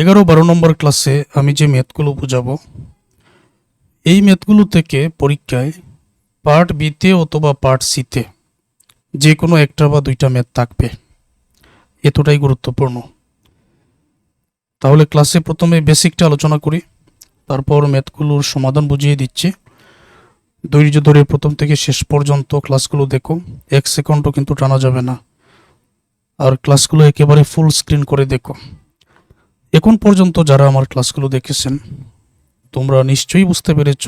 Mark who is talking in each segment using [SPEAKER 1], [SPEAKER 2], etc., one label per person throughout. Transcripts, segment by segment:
[SPEAKER 1] এগারো বারো নম্বর ক্লাসে আমি যে ম্যাথগুলো বোঝাবো, এই ম্যাথগুলো থেকে পরীক্ষায় পার্ট বিতে অথবা পার্ট সিতে যে কোনো একটা বা দুইটা ম্যাথ থাকবে। এতটাই গুরুত্বপূর্ণ। তাহলে ক্লাসে প্রথমে বেসিকটা আলোচনা করি, তারপর ম্যাথগুলোর সমাধান বুঝিয়ে দিচ্ছি। ধৈর্য ধরে প্রথম থেকে শেষ পর্যন্ত ক্লাসগুলো দেখো, এক সেকেন্ডও কিন্তু টানা যাবে না। আর ক্লাসগুলো একেবারে ফুল স্ক্রিন করে দেখো। এখন পর্যন্ত যারা আমার ক্লাসগুলো দেখেছেন, তোমরা নিশ্চয়ই বুঝতে পেরেছ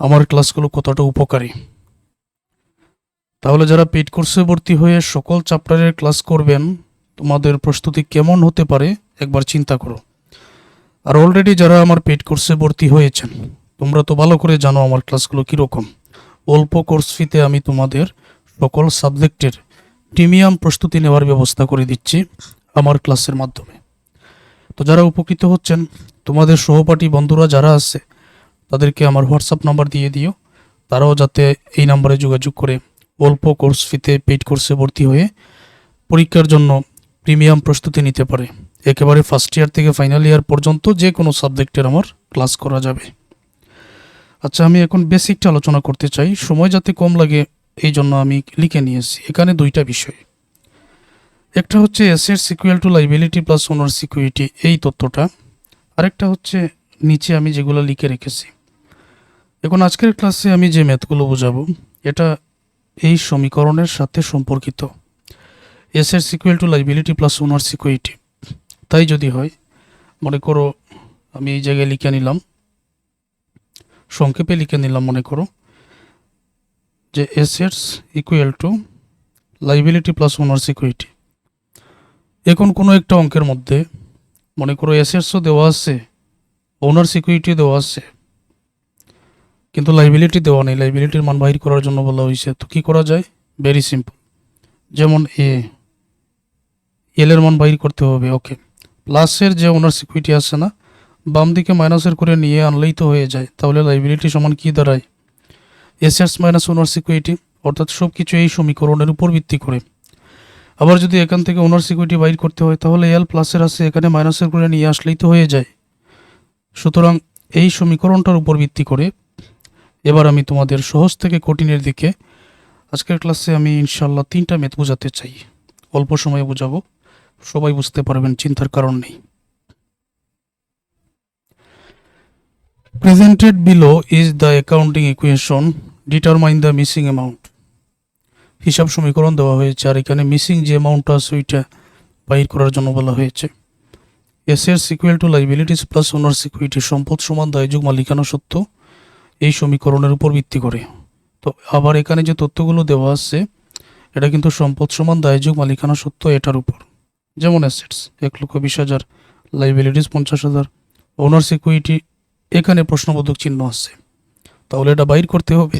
[SPEAKER 1] আমার ক্লাসগুলো কতটা উপকারী। তাহলে যারা পেড কোর্সে ভর্তি হয়ে সকল চ্যাপ্টারের ক্লাস করবেন, তোমাদের প্রস্তুতি কেমন হতে পারে একবার চিন্তা করো। আর অলরেডি যারা আমার পেড কোর্সে ভর্তি হয়েছেন, তোমরা তো ভালো করে জানো আমার ক্লাসগুলো কীরকম। অল্প কোর্স ফিতে আমি তোমাদের সকল সাবজেক্টের প্রিমিয়াম প্রস্তুতি নেওয়ার ব্যবস্থা করে দিচ্ছি আমার ক্লাসের মাধ্যমে। তো যারা উপকৃত হচ্ছেন, তোমাদের সহপাঠী বন্ধুরা যারা আছে, তাদেরকে আমার হোয়াটসঅ্যাপ নাম্বার দিয়ে দিও। তারাও যাতে এই নাম্বারে যোগাযোগ করে অল্প কোর্স ফিতে পেইড কোর্সে ভর্তি হয়ে পরীক্ষার জন্য প্রিমিয়াম প্রস্তুতি নিতে পারে। একেবারে ফার্স্ট ইয়ার থেকে ফাইনাল ইয়ার পর্যন্ত যে কোনো সাবজেক্টের আমার ক্লাস করা যাবে। আচ্ছা আমি এখন বেসিকটা আলোচনা করতে চাই। সময় যাতে কম লাগে, এই জন্য আমি লিখে নিয়েছি। এখানে দুইটা বিষয়। একটা হচ্ছে এসের equal to liability plus owner security এই তথ্যটা। আরেকটা হচ্ছে নিচে আমি যেগুলো লিখে রেখেছি। এখন আজকের ক্লাসে আমি যে ম্যাথগুলো বোঝাবো, এটা এই সমীকরণের সাথে সম্পর্কিত। এসের equal to liability plus owner security তাই যদি হয়, মনে করো আমি এই জায়গায় লিখে নিলাম, সংক্ষেপে লিখে নিলাম মনে করো, যে assets equal to liability plus owner security এখন কোনো একটা অঙ্কের মধ্যে, মনে করো এসেটসও দেওয়া আছে ওনার সিকিউরিটি দেওয়া আছে, কিন্তু লাইবিলিটি দেওয়া নেই। লাইবিলিটির মান বাহির করার জন্য বলা হয়েছে। তো কী করা যায়? ভেরি সিম্পল যেমন এ এলের মান বাহির করতে হবে ওকে প্লাসের যে ওনার সিকিউরিটি আছে না, বাম দিকে মাইনাসের করে নিয়ে আনলেই তো হয়ে যায়। তাহলে লাইবিলিটি সমান কী দাঁড়ায়? এসেটস মাইনাস ওনার সিকিউরিটি অর্থাৎ সব কিছু এই সমীকরণের উপর ভিত্তি করে। আবার যদি এখান থেকে ওনার সিকিউরিটি বাইর করতে হয়, তাহলে এল প্লাসের আছে, এখানে মাইনাসের করে নিয়ে আসলেই তো হয়ে যায়। সুতরাং এই সমীকরণটার উপর ভিত্তি করে এবার আমি তোমাদের সহজ থেকে কঠিনের দিকে আজকের ক্লাসে আমি ইনশাল্লাহ তিনটা মেথ বোঝাতে চাই। অল্প সময়ে বোঝাবো। সবাই বুঝতে পারবেন, চিন্তার কারণ নেই। Presented below is the accounting equation determine the missing amount হিসাব সমীকরণ দেওয়া হয়েছে, আর এখানে মিসিং যে অ্যামাউন্টটা আছে ওইটা বাইর করার জন্য বলা হয়েছে। এসের equal to liabilities plus owner security সম্পদ সমান দায়যোগ মালিকানা সত্য এই সমীকরণের উপর ভিত্তি করে। তো আবার এখানে যে তথ্যগুলো দেওয়া আছে, এটা কিন্তু সম্পদ সমান দায়যোগ মালিকানা সত্য এটার উপর। যেমন অ্যাসেটস এক লক্ষ বিশ হাজার লাইবিলিটিস পঞ্চাশ হাজার ওনার সিকিউরিটি এখানে প্রশ্নবোধক চিহ্ন আছে। তাহলে এটা বাইর করতে হবে।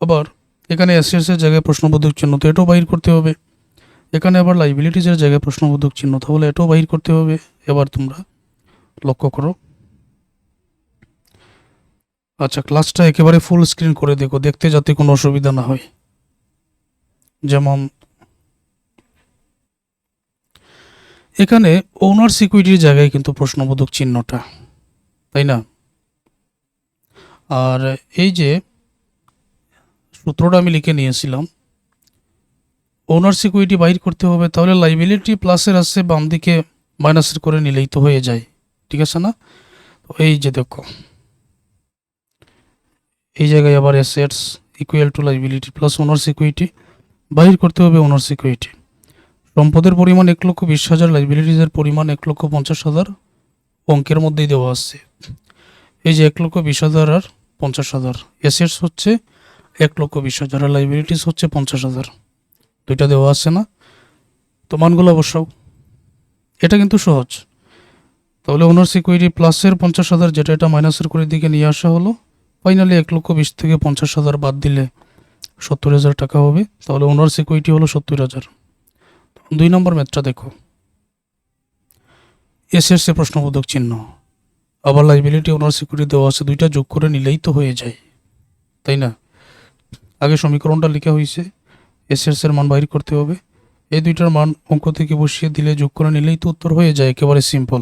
[SPEAKER 1] আবার এখানে অ্যাসেটসের জায়গায় প্রশ্নবোধক চিহ্ন তো এটাও বাইর করতে হবে। এখানে আবার লাইবিলিটিসের জায়গায় প্রশ্নবোধক চিহ্ন, তাহলে এটাও বাইর করতে হবে। এবার তোমরা লক্ষ্য করো। আচ্ছা ক্লাসটা একেবারে ফুল স্ক্রিন করে দেখো, দেখতে যাতে কোনো অসুবিধা না হয়। যেমন, এখানে ওনার সিকিউরিটির জায়গায় কিন্তু প্রশ্নবোধক চিহ্নটা, তাই না? আর এই যে সূত্রটা আমি লিখে নিয়েছিলাম। ওনার সিকিউরিটি বাইর করতে হবে, তাহলে লাইবিলিটি প্লাসের আছে বাম দিকে মাইনাসের করে নিলেই তো হয়ে যায়। ঠিক আছে না? তো এই যে দেখো। এই জায়গায় আবার assets equal to liability plus owner security বাহির করতে হবে ওনার সিকিউরিটি সম্পদের পরিমাণ এক লক্ষ বিশ হাজার লাইবিলিটিসের পরিমাণ এক লক্ষ পঞ্চাশ হাজার অঙ্কের মধ্যেই দেওয়া আছে। এই যে এক লক্ষ বিশ হাজার আর পঞ্চাশ হাজার। অ্যাসেটস হচ্ছে এক লক্ষ বিশ হাজার আর লাইবিলিটিস হচ্ছে পঞ্চাশ হাজার। দুইটা দেওয়া আছে না? তো মানগুলো বসাও। এটা কিন্তু সহজ। তাহলে ওনার সিকিউরিটি প্লাসের পঞ্চাশ হাজার, যেটা এটা মাইনাসের করে দিকে নিয়ে আসা হলো ফাইনালি এক লক্ষ বিশ থেকে পঞ্চাশ হাজার বাদ দিলে সত্তর হাজার টাকা হবে। তাহলে ওনার সিকিউরিটি হলো সত্তর হাজার। দুই নম্বর ম্যাথটা দেখো। এসএসসি প্রশ্নবোধক চিহ্ন। আবার লাইবিলিটি ওনার সিকিউরিটি দেওয়া আছে, দুইটা যোগ করে নিলেই তো হয়ে যায়। তাই না? আগে সমীকরণটা লেখা হয়েছে। এসএস এর মান বাহির করতে হবে। এই দুইটার মান অঙ্ক থেকে বসিয়ে দিলে যোগ করে নিলেই তো উত্তর হয়ে যায়, একেবারে সিম্পল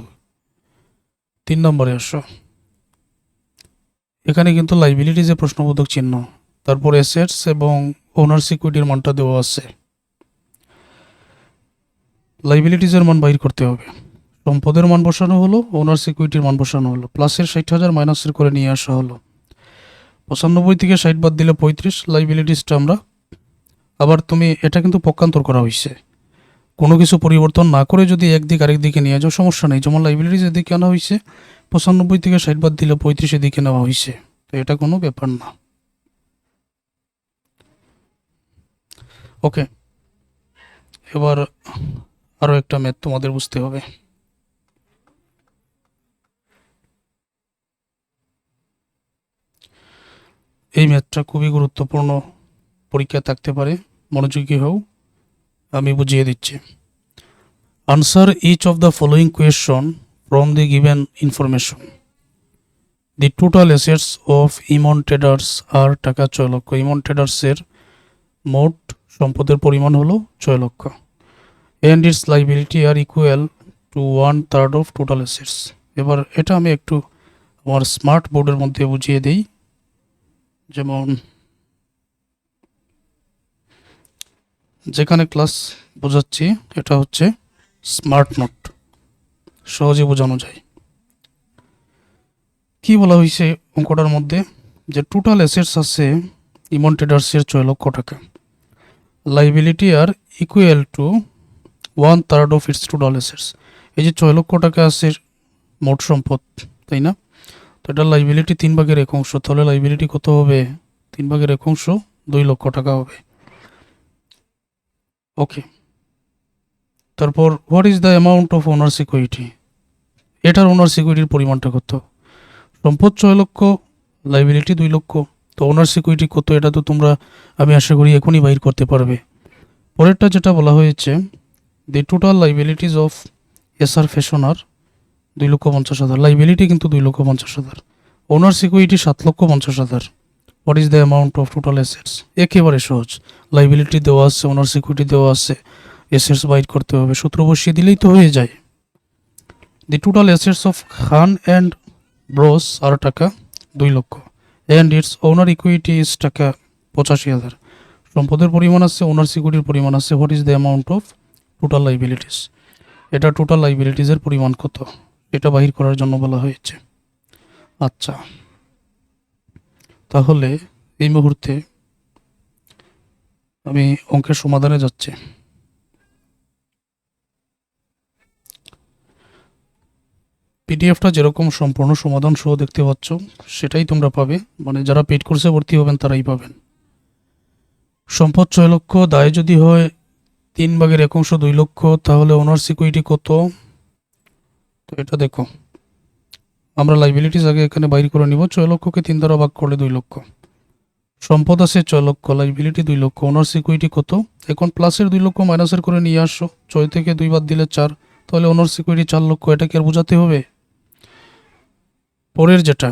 [SPEAKER 1] তিন নম্বরে আসো। এখানে কিন্তু লাইবিলিটি যে প্রশ্নবোধক চিহ্ন, তারপর অ্যাসেটস এবং ওনার সিকিউরিটির মানটা দেওয়া আছে। লাইবিলিটিজের মান বাইর করতে হবে। সম্পদের মান বসানো হলো ওনার সিকিউরিটির মান বসানো হলো। প্লাসের ষাট হাজার মাইনাসের করে নিয়ে আসা হলো। পঁচানব্বই থেকে ষাট বাদ দিলে পঁয়ত্রিশ লাইবিলিটিসটা আমরা। আবার তুমি এটা কিন্তু পক্ষান্তর করা হয়েছে কোনো কিছু পরিবর্তন না করে যদি একদিক আরেক দিকে নিয়ে যাও, সমস্যা নেই। যেমন লাইবিলিটিস এদিকে আনা হয়েছে পঁচানব্বই থেকে ষাট বাদ দিলে পঁয়ত্রিশের দিকে নেওয়া হয়েছে তো এটা কোনো ব্যাপার না। ওকে এবার আরও একটা ম্যাথ তোমাদের বুঝতে হবে। এই ম্যাথটা খুবই গুরুত্বপূর্ণ পরীক্ষা থাকতে পারে, মনোযোগী হও। আমি বুঝিয়ে দিচ্ছি। Answer each of the following question from the given information the total assets of Emon traders are taka ছয় লক্ষ। ইমন ট্রেডার্সের মোট সম্পদের পরিমাণ হলো ছয় লক্ষ। And its liability are equal to one third of total assets এবার এটা আমি একটু আমার স্মার্ট বোর্ডের মধ্যে বুঝিয়ে দিই। যেমন যেখানে ক্লাস বোঝাচ্ছি, এটা হচ্ছে স্মার্ট নোট সহজে বোঝানো যায়। কি বলা হয়েছে অঙ্কটার মধ্যে? যে টোটাল অ্যাসেটস আছে ইমন ট্রেডার্সের ছয় লক্ষ টাকা। Liability are equal to one third of its total assets এই যে ছয় লক্ষ টাকা আছে, মোট সম্পদ, তাই না? তো এটা লাইবিলিটি তিন ভাগের এক অংশ। তাহলে লাইবিলিটি কত হবে? তিন ভাগের এক অংশ, দুই লক্ষ টাকা হবে। ওকে তারপর what is the amount of owner security এটার ওনার সিকিউরিটির পরিমাণটা কত? সম্পদ ছয় লক্ষ লাইবিলিটি দুই লক্ষ। তো ওনার সিকিউরিটি কত, এটা তো তোমরা, আমি আশা করি এখনই বাইর করতে পারবে। পরেরটা যেটা বলা হয়েছে the total liabilities of SR fashioner দুই লক্ষ পঞ্চাশ হাজার। লাইবিলিটি কিন্তু দুই লক্ষ পঞ্চাশ হাজার। ওনার সিকিউরিটি সাত লক্ষ পঞ্চাশ হাজার। What is the amount of total assets একেবারে সহজ। লাইবিলিটি দেওয়া আছে ওনার সিকিউরিটি দেওয়া আছে। অ্যাসেটস বাইট করতে হবে। সূত্র বসিয়ে দিলেই তো হয়ে যায়। The total assets of Khan and bros are taka দুই লক্ষ। And its owner equity is taka পঁচাশি হাজার। সম্পদের পরিমাণ আছে ওনার সিকিউরিটির পরিমাণ আছে। What is the amount of total liabilities এটা টোটাল লাইবিলিটিসের পরিমাণ কত? এটা বাহির করার জন্য বলা হয়েছে। আচ্ছা। তাহলে এই মুহূর্তে আমি অঙ্কের সমাধানে যাচ্ছি। পিডিএফটা যেরকম সম্পূর্ণ সমাধান সহ দেখতে পাচ্ছ, সেটাই তোমরা পাবে। মানে যারা পেড কোর্সে ভর্তি হবেন, তারাই পাবেন। সম্পদ ছয় লক্ষ, দায় যদি হয় তিন ভাগের এক অংশ দুই লক্ষ, তাহলে ওনার সিকিউরিটি কত? তো এটা দেখো। আমরা লাইবিলিটিস আগে এখানে বাইর করে নিব। ছয় লক্ষকে তিন দ্বারা ভাগ করলে দুই লক্ষ। সম্পদ আছে ছয় লক্ষ লাইবিলিটি দুই লক্ষ। ওনার সিকিউরিটি কত? এখন প্লাসের দুই লক্ষ মাইনাসের করে নিয়ে আসো। ছয় থেকে দুই বাদ দিলে চার। তাহলে ওনার সিকিউরিটি চার লক্ষ। এটাকে আর বোঝাতে হবে। পরের যেটা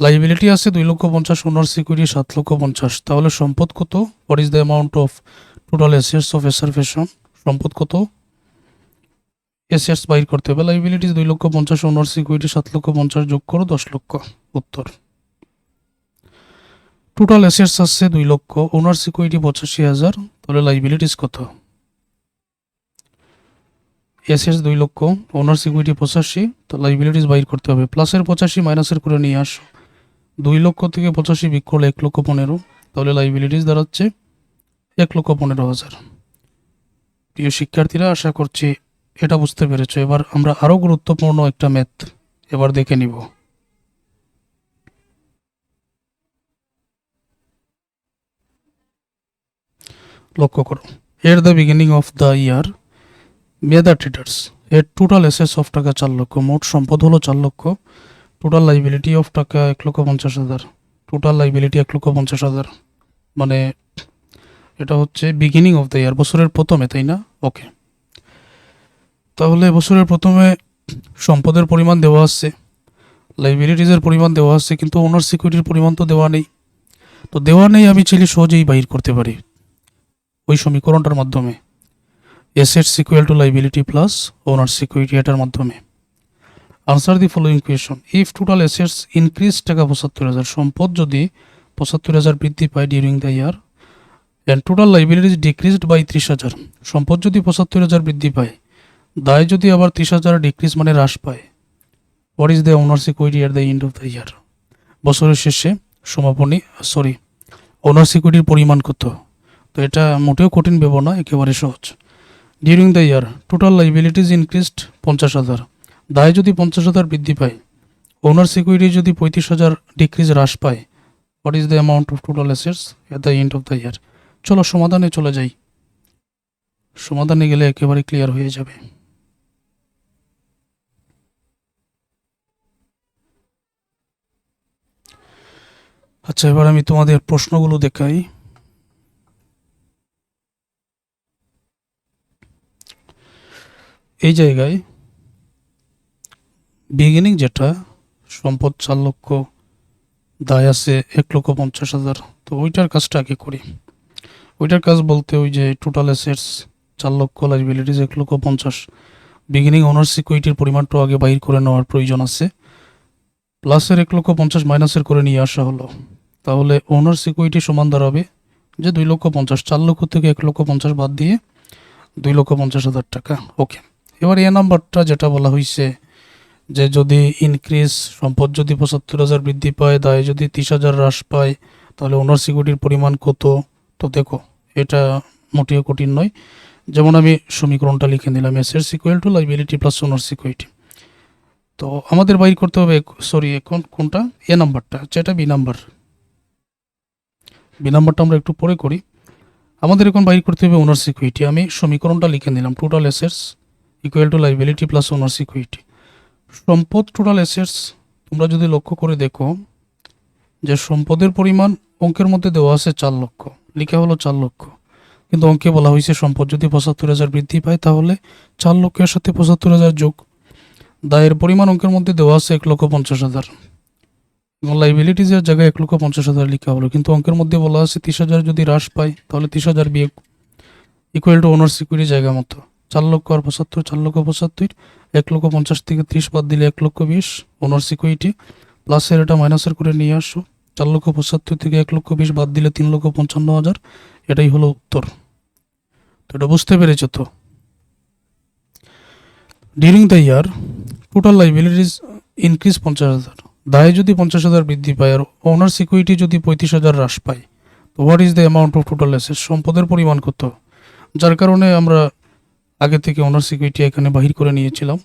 [SPEAKER 1] লাইবিলিটি আছে দুই লক্ষ পঞ্চাশ ওনার সিকিউরিটি সাত লক্ষ পঞ্চাশ। তাহলে সম্পদ কত? What is the amount of total assets of SR fashion সম্পদ কত? এসেটস বাইর করতে হবে। লাইবিলিটিস দুই লক্ষ পঞ্চাশ ওনার সিকিউরিটি সাত লক্ষ পঞ্চাশ যোগ করো, দশ লক্ষ। উত্তর। টোটাল অ্যাসেটস আসছে দুই লক্ষ ওনার সিকিউরিটি পঁচাশি হাজার, তাহলে লাইবিলিটিস কত? অ্যাসেটস দুই লক্ষ ওনার সিকিউরিটি পঁচাশি, তো লাইবিলিটিস বাইর করতে হবে। প্লাসের পঁচাশি মাইনাসের করে নিয়ে আসো। দুই লক্ষ থেকে পঁচাশি বিক করলে এক লক্ষ পনেরো, তাহলে লাইবিলিটিস দাঁড়াচ্ছে এক লক্ষ পনেরো হাজার। প্রিয় শিক্ষার্থীরা, আশা করছি এটা বুঝতে পেরেছ। এবার আমরা আরও গুরুত্বপূর্ণ একটা ম্যাথ এবার দেখে নিব। লক্ষ্য করো at the beginning of the year Meda traders এর টোটাল এসেস অফ টাকা চার লক্ষ, মোট সম্পদ হলো চার লক্ষ টোটাল লাইবিলিটি অফ টাকা এক লক্ষ পঞ্চাশ হাজার টোটাল লাইবিলিটি এক লক্ষ পঞ্চাশ হাজার মানে এটা হচ্ছে বিগিনিং অফ দ্য ইয়ার বছরের প্রথমে, তাই না? ওকে তাহলে বছরের প্রথমে সম্পদের পরিমাণ দেওয়া আছে লাইবিলিটিসের পরিমাণ দেওয়া আছে কিন্তু ওনার সিকিউরিটির পরিমাণ তো দেওয়া নেই। তো দেওয়া নেই আমি চাইলে সহজেই বাহির করতে পারি ওই সমীকরণটার মাধ্যমে। Assets equal to liability plus owner security এটার মাধ্যমে। Answer the following question if total assets increase taka পঁচাত্তর হাজার, সম্পদ যদি পঁচাত্তর হাজার বৃদ্ধি পায় during the year and total liabilities decreased by ত্রিশ হাজার, সম্পদ যদি পঁচাত্তর হাজার বৃদ্ধি পায় দায় যদি আবার ত্রিশ হাজার ডিক্রিজ মানে হ্রাস পায়। What is the owners equity at the end of the year বছরের শেষে সমাপনী সরি ওনার্স ইকুইটির পরিমাণ কত? তো এটা মোটেও কঠিন ভেবো না একেবারে সহজ। During the year total liabilities increased পঞ্চাশ হাজার। দায় যদি পঞ্চাশ হাজার বৃদ্ধি পায় ওনার সিকিউরিটি যদি পঁয়ত্রিশ হাজার ডিক্রিজ হ্রাস পায় what is the amount of total assets at the end of the year চলো সমাধানে চলে যাই। সমাধানে গেলে একেবারে ক্লিয়ার হয়ে যাবে। আচ্ছা এবার আমি তোমাদের প্রশ্নগুলো দেখাই। এই জায়গায় বিগিনিং যেটা, সম্পদ চার লক্ষ, দায় আছে এক লক্ষ পঞ্চাশ হাজার। তো ওইটার কাজটা আগে করি। ওইটার কাজ বলতে ওই যে টোটাল অ্যাসেটস চার লক্ষ লাইবিলিটিস এক লক্ষ পঞ্চাশ। বিগিনিং অনার্স সিকিউরিটির পরিমাণটাও আগে বাইর করে নেওয়ার প্রয়োজন আছে। প্লাসের এক লক্ষ পঞ্চাশ মাইনাসের করে নিয়ে আসা হলো। তাহলে ওনার সিকিউরিটি সমান দাঁড়াবে যে দুই লক্ষ পঞ্চাশ, চার লক্ষ থেকে এক লক্ষ পঞ্চাশ বাদ দিয়ে দুই লক্ষ পঞ্চাশ হাজার টাকা। ওকে এবার এ নাম্বারটা যেটা বলা হয়েছে যে যদি ইনক্রিজ সম্পদ যদি পঁচাত্তর হাজার বৃদ্ধি পায়, দায় যদি তিরিশ হাজার হ্রাস পায়, তাহলে ওনার সিকিউরিটির পরিমাণ কত? তো দেখো, এটা মোটেও কঠিন নয়। যেমন আমি সমীকরণটা লিখে নিলাম এসের equal to liability plus owner security তো আমাদের বাইর করতে হবে সরি এখন কোনটা? এ নাম্বারটা, যেটা বি নাম্বার। বি নাম্বারটা আমরা একটু পরে করি। আমাদের এখন বাইর করতে হবে ওনার সিকিউরিটি আমি সমীকরণটা লিখে নিলাম total assets equal to liability plus owner security সম্পদ টোটাল অ্যাসেটস তোমরা যদি লক্ষ্য করে দেখো, যে সম্পদের পরিমাণ অঙ্কের মধ্যে দেওয়া আছে চার লক্ষ, লিখা হলো চার লক্ষ। কিন্তু অঙ্কে বলা হয়েছে সম্পদ যদি পঁচাত্তর হাজার বৃদ্ধি পায়, তাহলে চার লক্ষের সাথে পঁচাত্তর হাজার যোগ। দায়ের পরিমাণ অঙ্কের মধ্যে দেওয়া আছে এক লক্ষ পঞ্চাশ হাজার। এবং লাইবিলিটিজের জায়গায় এক লক্ষ পঞ্চাশ হাজার লিখা হলো কিন্তু অঙ্কের মধ্যে বলা আছে তিরিশ হাজার যদি হ্রাস পায়, তাহলে তিরিশ হাজার বিয়োগ ইকুয়াল টু ওনার সিকিউরিটি জায়গা মতো। চার লক্ষ আর পঁচাত্তর, চার লক্ষ পঁচাত্তর, এক লক্ষ পঞ্চাশ থেকে ত্রিশ বাদ দিলে এক লক্ষ বিশ ওনার সিকিউরিটি প্লাসের এটা মাইনাসের করে নিয়ে আসো। চার লক্ষ পঁচাত্তর থেকে এক লক্ষ বিশ বাদ দিলে তিন লক্ষ পঞ্চান্ন হাজার, এটাই হলো উত্তর। তো এটা বুঝতে পেরেছ তো? During the year total liabilities increase পঞ্চাশ হাজার। দায় যদি পঞ্চাশ হাজার বৃদ্ধি পায় আর ওনার সিকিউরিটি যদি পঁয়ত্রিশ হাজার হ্রাস পায়, তো what is the amount of total asset সম্পদের পরিমাণ কত? যার কারণে আমরা আগে থেকে ওনার সিকিউরিটি এখানে বাহির করে নিয়েছিলাম।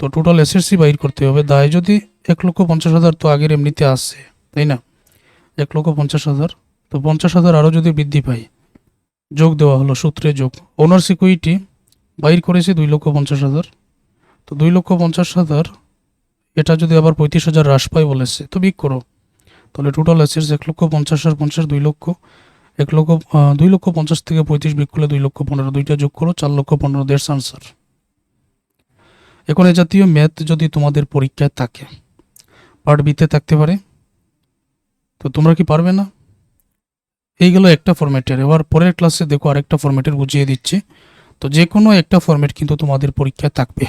[SPEAKER 1] তো টোটাল অ্যাসেটসই বাহির করতে হবে। দায় যদি এক লক্ষ পঞ্চাশ হাজার, তো আগের এমনিতে আসছে তাই না? এক লক্ষ পঞ্চাশ হাজার, তো পঞ্চাশ হাজার আরও যদি বৃদ্ধি পায়, যোগ দেওয়া হলো, সূত্রে যোগ। ওনার সিকিউরিটি বাইর করেছে দুই লক্ষ পঞ্চাশ হাজার। তো দুই লক্ষ পঞ্চাশ হাজার এটা যদি আবার পঁয়ত্রিশ হাজার হ্রাস পায় বলেছে তো বিক করো। তাহলে টোটাল অ্যাসেটস এক লক্ষ পঞ্চাশ আর পঞ্চাশ দুই লক্ষ। এক লক্ষ দুই লক্ষ পঞ্চাশ থেকে পঁয়ত্রিশ বিক করলে দুই লক্ষ পনেরো, দুইটা যোগ করো, চার লক্ষ পনেরো, দেড় আনসার এখন এ জাতীয় ম্যাথ যদি তোমাদের পরীক্ষায় থাকে পার্ট বিতে থাকতে পারে, তো তোমরা কি পারবে না? এই গেল একটা ফরম্যাটের এবার পরের ক্লাসে দেখো আরেকটা ফরম্যাটের বুঝিয়ে দিচ্ছি। তো যে কোনো একটা ফরম্যাট কিন্তু তোমাদের পরীক্ষায় থাকবে।